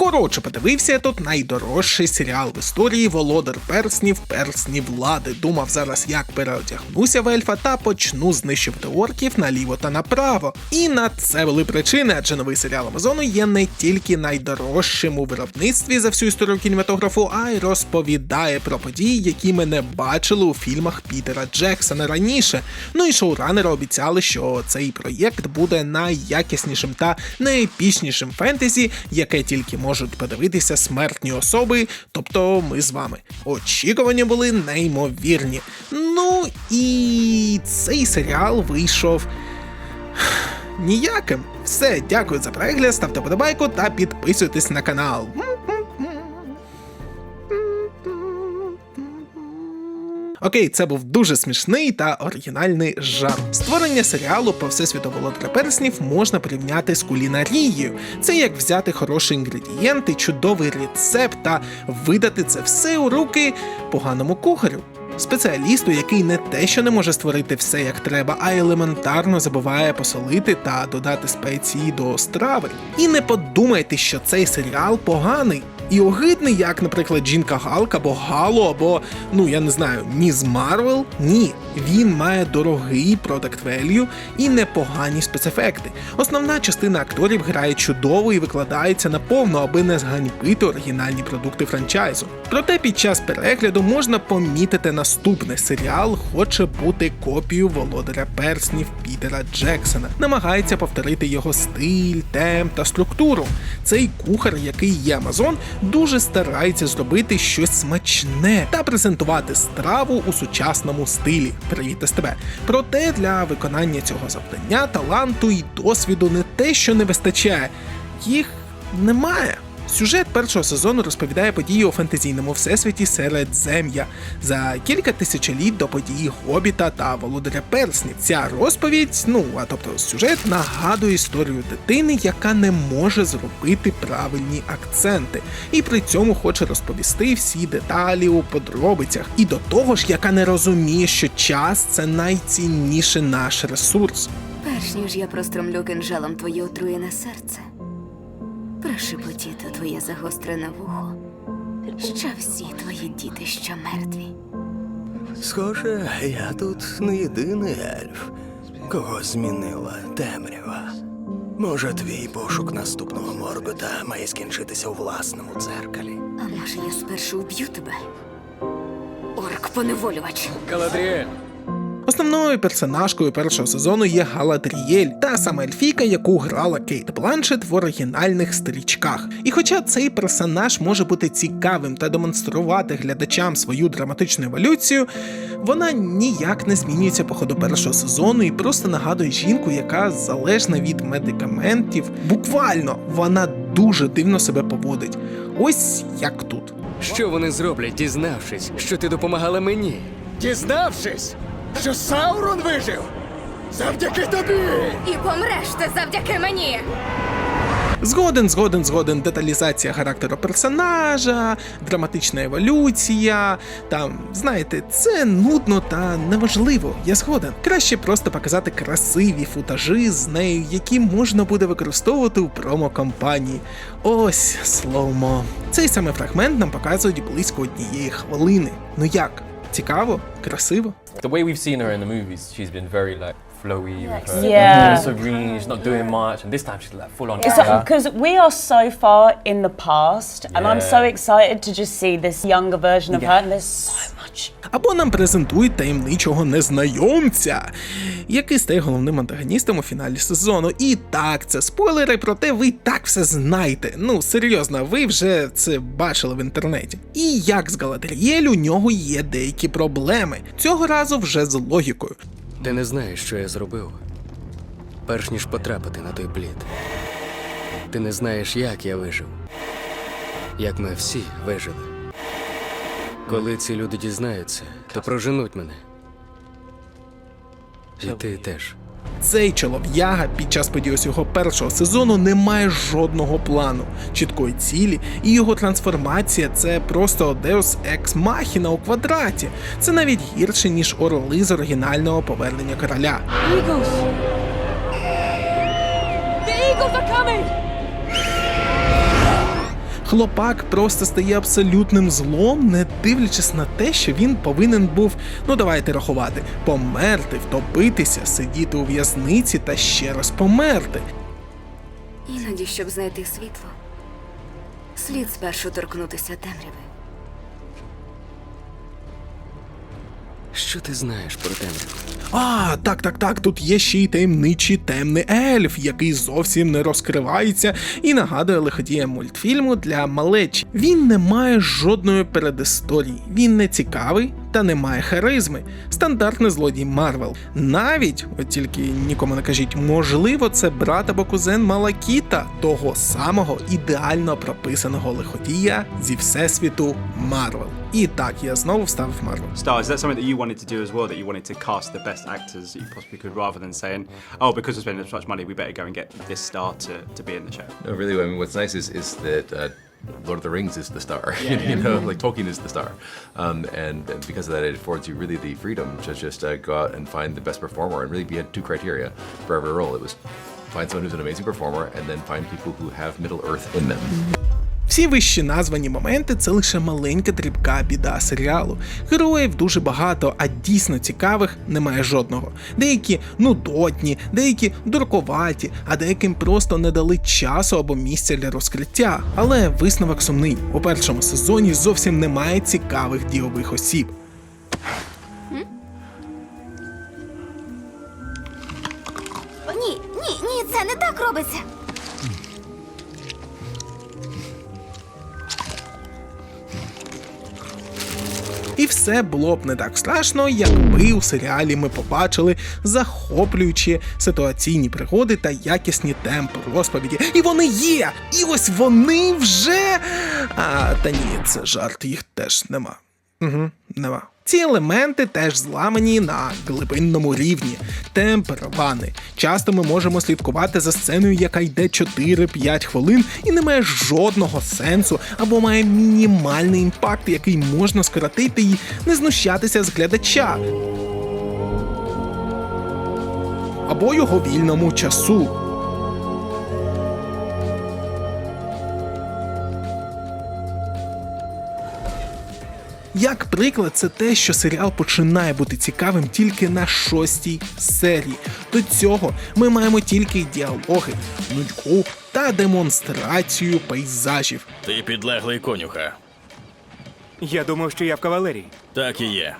Коротше, подивився я тут найдорожчий серіал в історії Володар перснів, персні влади. Думав зараз, як переодягнуся в ельфа та почну знищувати орків наліво та направо. І на це були причини, адже новий серіал Амазону є не тільки найдорожчим у виробництві за всю історію кінематографу, а й розповідає про події, які ми не бачили у фільмах Пітера Джексона раніше. Ну і шоуранери обіцяли, що цей проєкт буде найякіснішим та найепічнішим фентезі, яке тільки можуть подивитися смертні особи, тобто ми з вами. Очікування були неймовірні. Ну і цей серіал вийшов. Ніяким. Все, дякую за перегляд, ставте подобайку та підписуйтесь на канал. Окей, це був дуже смішний та оригінальний жарт. Створення серіалу по всесвіту володаря перснів можна порівняти з кулінарією. Це як взяти хороші інгредієнти, чудовий рецепт та видати це все у руки поганому кухарю. Спеціалісту, який не те, що не може створити все як треба, а елементарно забуває посолити та додати спеції до страви. І не подумайте, що цей серіал поганий. І огидний, як, наприклад, Жінка Галк або Гало, або, ну я не знаю, Міс Марвел. Ні, він має дорогий продакт value і непогані спецефекти. Основна частина акторів грає чудово і викладається наповну, аби не зганьбити оригінальні продукти франчайзу. Проте під час перегляду можна помітити наступне серіал хоче бути копією володаря перснів Пітера Джексона, намагається повторити його стиль, темп та структуру. Цей кухар, який є Амазон, дуже старається зробити щось смачне та презентувати страву у сучасному стилі. Привіт СТБ. Проте для виконання цього завдання таланту і досвіду не те, що не вистачає, їх немає. Сюжет першого сезону розповідає події у фентезійному всесвіті Середзем'я за кілька тисячоліть до подій Хобіта та Володаря Перснів. Ця розповідь, ну а тобто сюжет, нагадує історію дитини, яка не може зробити правильні акценти, і при цьому хоче розповісти всі деталі у подробицях. І до того ж, яка не розуміє, що час це найцінніший наш ресурс. Перш ніж я простромлю кинжалом твоє отруєне серце, прошепотіти твоє загострене вухо, що всі твої діти, що мертві. Схоже, я тут не єдиний ельф, кого змінила темрява. Може, твій пошук наступного Моргота має скінчитися у власному дзеркалі. А може, я спершу вб'ю тебе? Орк-поневолювач. Галадріель, Основною персонажкою першого сезону є Галадрієль, та сама ельфійка, яку грала Кейт Бланшет в оригінальних стрічках. І хоча цей персонаж може бути цікавим та демонструвати глядачам свою драматичну еволюцію, вона ніяк не змінюється по ходу першого сезону і просто нагадує жінку, яка залежна від медикаментів. Буквально вона дуже дивно себе поводить. Ось як тут. що вони зроблять, дізнавшись, що ти допомагала мені? Дізнавшись, що Саурон вижив! Завдяки тобі! І помреш ти завдяки мені! Згоден, згоден, згоден. Деталізація характеру персонажа, драматична еволюція. Там, знаєте, це нудно та неважливо. Я згоден. Краще просто показати красиві футажі з нею, які можна буде використовувати у промо-кампанії. Ось слоумо. Цей саме фрагмент нам показують близько однієї хвилини. Ну як? Цікаво? Красиво? the way we've seen her in the movies, she's been very like flowy with her Yeah. serene. She's not doing much, and this time she's like full on. It's fire. because we are so far in the past, and I'm so Yeah. excited to just see this younger version of her. And there's so much. Або нам презентують таємничого незнайомця, який стає головним антагоністом у фіналі сезону. І так, це спойлери, проте ви так все знаєте. Ну серйозно, ви вже це бачили в інтернеті. І як з Галадріель, у нього є деякі проблеми. Цього разу вже з логікою. Ти не знаєш, що я зробив, перш ніж потрапити на той плід. Ти не знаєш, як я вижив, як ми всі вижили. Коли ці люди дізнаються, то проженуть мене. І ти теж. Цей чолов'яга під час подій ось його першого сезону не має жодного плану, чіткої цілі, і його трансформація це просто Deus Ex Machina у квадраті. Це навіть гірше, ніж орли з оригінального повернення короля. Хлопак просто стає абсолютним злом, не дивлячись на те, що він повинен був, ну давайте рахувати, померти, втопитися, сидіти у в'язниці та ще раз померти. Іноді, щоб знайти світло, слід спершу торкнутися темряви. Що ти знаєш про темряву? А, так, так, так, тут є ще й таємничий темний ельф, який зовсім не розкривається і нагадує лиходія мультфільму для малечі. Він не має жодної передісторії, він не цікавий та не має харизми. Стандартний злодій Марвел. Навіть, от тільки нікому не кажіть, можливо, це брат або кузен Малакіта, того самого ідеально прописаного лиходія зі всесвіту Марвел. І так, я знову вставив Марвел. Star, is that something that you wanted to do as well? That you wanted to cast the best actors that you possibly could, rather than saying, "Oh, because we're spending so much money, we better go and get this star to, to be in the show." No, really. I mean, what's nice is is that uh, Lord of the Rings is the star. you know, like Tolkien is the star, um, and, and because of that, it affords you really the freedom to just uh, go out and find the best performer. And really, we had two criteria for every role. It was find someone who's an amazing performer, and then find people who have Middle Earth in them. Всі вище названі моменти це лише маленька дрібка біда серіалу. Героїв дуже багато, а дійсно цікавих немає жодного. Деякі нудотні, деякі дурковаті, а деяким просто не дали часу або місця для розкриття. Але висновок сумний. У першому сезоні зовсім немає цікавих дійових осіб. Ні, ні, ні, це не так робиться. І все було б не так страшно, якби у серіалі ми побачили захоплюючі ситуаційні пригоди та якісні темпи розповіді. І вони є! І ось вони вже. А, та ні, це жарт, їх теж нема. Угу, нема. Ці елементи теж зламані на глибинному рівні. Темп рваний. Часто ми можемо слідкувати за сценою, яка йде 4-5 хвилин і не має жодного сенсу, або має мінімальний імпакт, який можна скоротити і не знущатися з глядача. Або його вільному часу. Як приклад, це те, що серіал починає бути цікавим тільки на шостій серії. До цього ми маємо тільки діалоги, нудьгу та демонстрацію пейзажів. Ти підлеглий конюха. Я думав, що я в кавалерії. Так і є.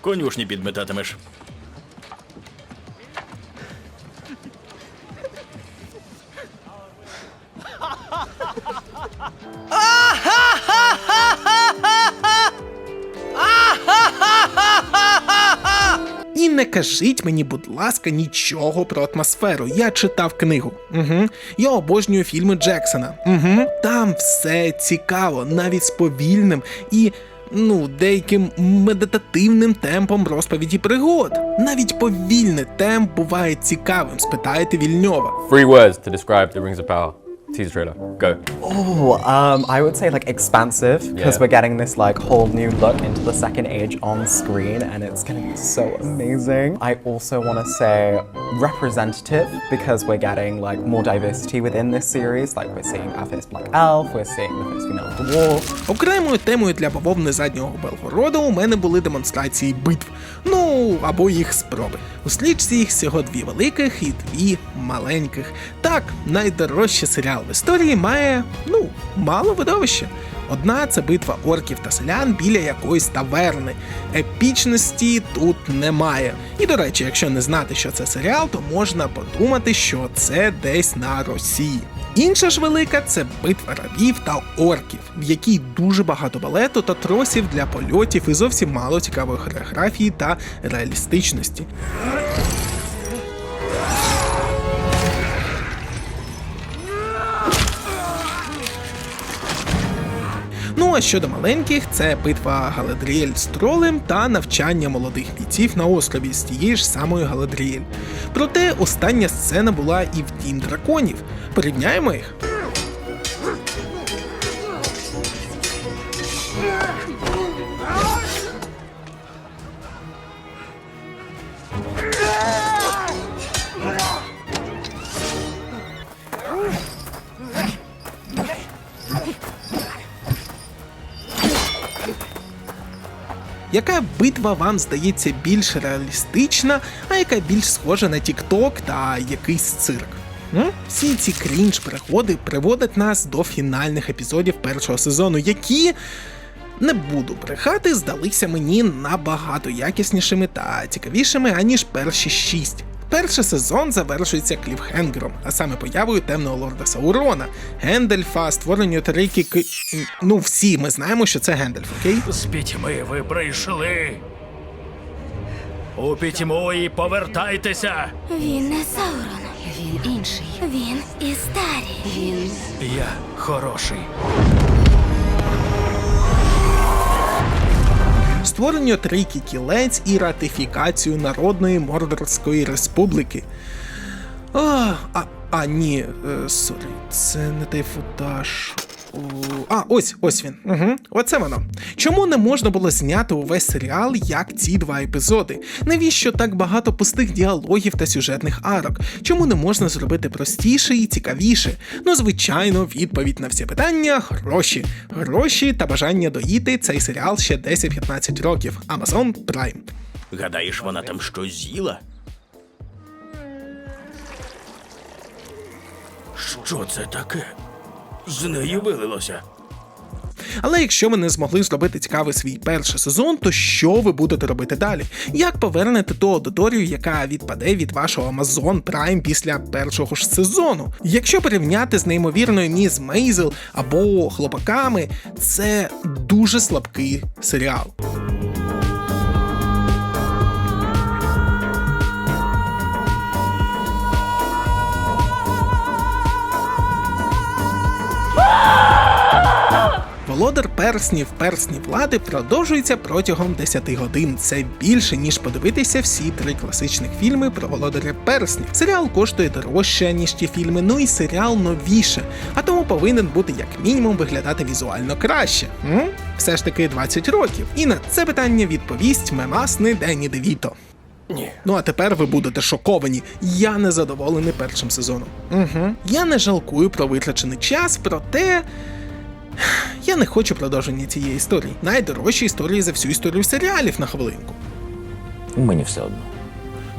Конюшні підметатимеш. Не кажіть мені, будь ласка, нічого про атмосферу. Я читав книгу. Угу. Я обожнюю фільми Джексона. Угу. Там все цікаво, навіть з повільним і. Ну, деяким медитативним темпом розповіді пригод. Навіть повільний темп буває цікавим, спитаєте Вільньова. Three words to describe the Rings of Power teaser trailer. Go. Oh, um, I would say like expansive because Yeah. we're getting this like whole new look into the second age on screen, and it's gonna be so amazing. I also want to say representative because we're getting like more diversity within this series. Like we're seeing our first black elf, we're seeing the first female dwarf, Окремою темою для бавовни заднього Белгороду у мене були демонстрації битв. Ну або їх спроби. У слідчці їх всього дві великих і дві маленьких. Так, найдорожчий Серіал в історії має ну мало видовища. Одна це битва орків та селян біля якоїсь таверни. Епічності тут немає. І до речі, якщо не знати, що це серіал, то можна подумати, що це десь на Росії. Інша ж велика це битва рабів та орків, в якій дуже багато балету та тросів для польотів і зовсім мало цікавої хореографії та реалістичності. Ну а щодо маленьких, це битва Галадріель з тролем та навчання молодих бійців на острові з тієї ж самої Галадріель. Проте остання сцена була і в Дім драконів. Порівняємо їх. Яка битва вам здається більш реалістична, а яка більш схожа на TikTok та якийсь цирк? М? Всі ці крінж переходи приводять нас до фінальних епізодів першого сезону, які не буду брехати, здалися мені набагато якіснішими та цікавішими, аніж перші шість. Перший сезон завершується кліфхенгером, а саме появою темного лорда Саурона, Гендельфа, створенню трійки ки... Ну, всі ми знаємо, що це Гендельф, окей? З пітьми ви прийшли. У пітьму і повертайтеся. Він не Саурон. Він інший. Він із Тарі. Він Я хороший. Створенню трійки кілець і ратифікацію Народної Мордорської Республіки. А, а ні, е, сорі, це не той футаж. А, ось, ось він. Угу. Оце воно. Чому не можна було зняти увесь серіал як ці два епізоди? Навіщо так багато пустих діалогів та сюжетних арок? Чому не можна зробити простіше і цікавіше? Ну, звичайно, відповідь на всі питання гроші. Гроші та бажання доїти цей серіал ще 10-15 років. Amazon Prime. Гадаєш, вона там щось з'їла? Що це таке? З неї вилилося. Але якщо ви не змогли зробити цікавий свій перший сезон, то що ви будете робити далі? Як повернете ту аудиторію, яка відпаде від вашого Amazon Prime після першого ж сезону? Якщо порівняти з неймовірною Міс Мейзел або хлопаками, це дуже слабкий серіал. Володар перснів персні влади продовжується протягом 10 годин. Це більше ніж подивитися всі три класичних фільми про володаря перснів. Серіал коштує дорожче ніж ті фільми, ну і серіал новіше, а тому повинен бути як мінімум виглядати візуально краще. М? Все ж таки 20 років. І на це питання відповість мемасний Денні Девіто. Ні. Ну а тепер ви будете шоковані. Я не задоволений першим сезоном. Угу. Я не жалкую про витрачений час, проте. Я не хочу продовження цієї історії. Найдорожчі історії за всю історію серіалів на хвилинку. Мені все одно.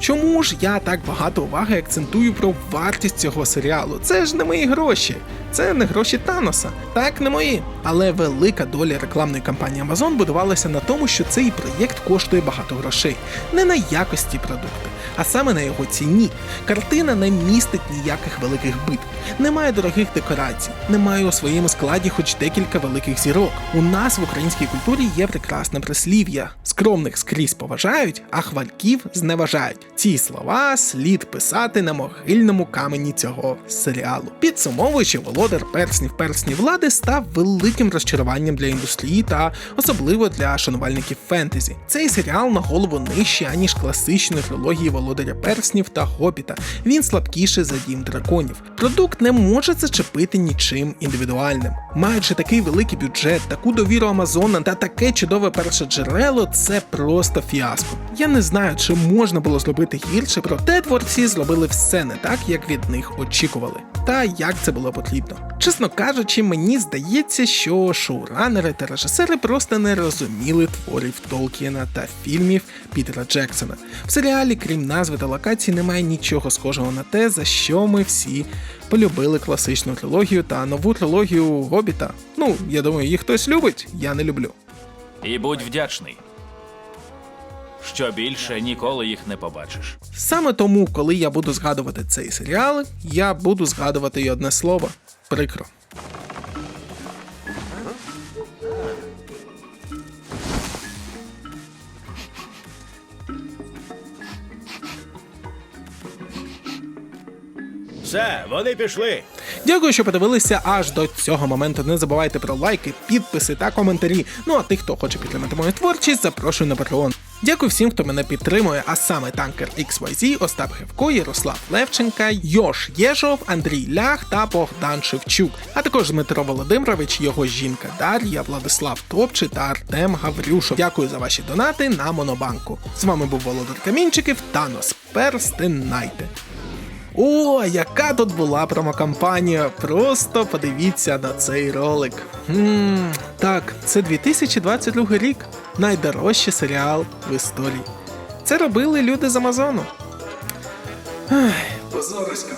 Чому ж я так багато уваги акцентую про вартість цього серіалу? Це ж не мої гроші. Це не гроші Таноса. Так, не мої. Але велика доля рекламної кампанії Amazon будувалася на тому, що цей проєкт коштує багато грошей. Не на якості продукту, а саме на його ціні. Картина не містить ніяких великих битв, немає дорогих декорацій, немає у своєму складі хоч декілька великих зірок. У нас в українській культурі є прекрасне прислів'я: скромних скрізь поважають, а хвальків зневажають. Ці слова слід писати на могильному камені цього серіалу. Підсумовуючи, володар перснів перснів влади став великим розчаруванням для індустрії та особливо для шанувальників фентезі. Цей серіал на голову нижче, аніж класичної трилогії володаря перснів та Гобіта. Він слабкіший за дім драконів. Продукт не може зачепити нічим індивідуальним. Маючи такий великий бюджет, таку довіру Амазона та таке чудове перше джерело, це просто фіаско. Я не знаю, чи можна було зробити гірше, проте творці зробили все не так, як від них очікували, та як це було потрібно. Чесно кажучи, мені здається, що шоуранери та режисери просто не розуміли творів Толкіна та фільмів Пітера Джексона. В серіалі, крім назви та локацій, немає нічого схожого на те, за що ми всі полюбили класичну трилогію та нову трилогію Гобіта. Ну, я думаю, їх хтось любить, я не люблю. І будь вдячний. Що більше ніколи їх не побачиш. Саме тому, коли я буду згадувати цей серіал, я буду згадувати й одне слово прикро. Все, вони пішли. Дякую, що подивилися аж до цього моменту. Не забувайте про лайки, підписи та коментарі. Ну а тих, хто хоче підтримати мою творчість, запрошую на Patreon. Дякую всім, хто мене підтримує, а саме танкер XYZ, Остап Гевко, Ярослав Левченка, Йош Єжов, Андрій Лях та Богдан Шевчук, а також Дмитро Володимирович, його жінка Дар'я, Владислав Топчи та Артем Гаврюшов. Дякую за ваші донати на Монобанку. З вами був Володар Камінчиків та Нос Перстинайте. О, яка тут була промокампанія! Просто подивіться на цей ролик. Ммм, так, це 2022 рік. Найдорожчий серіал в історії. Це робили люди з Амазону. Позорисько.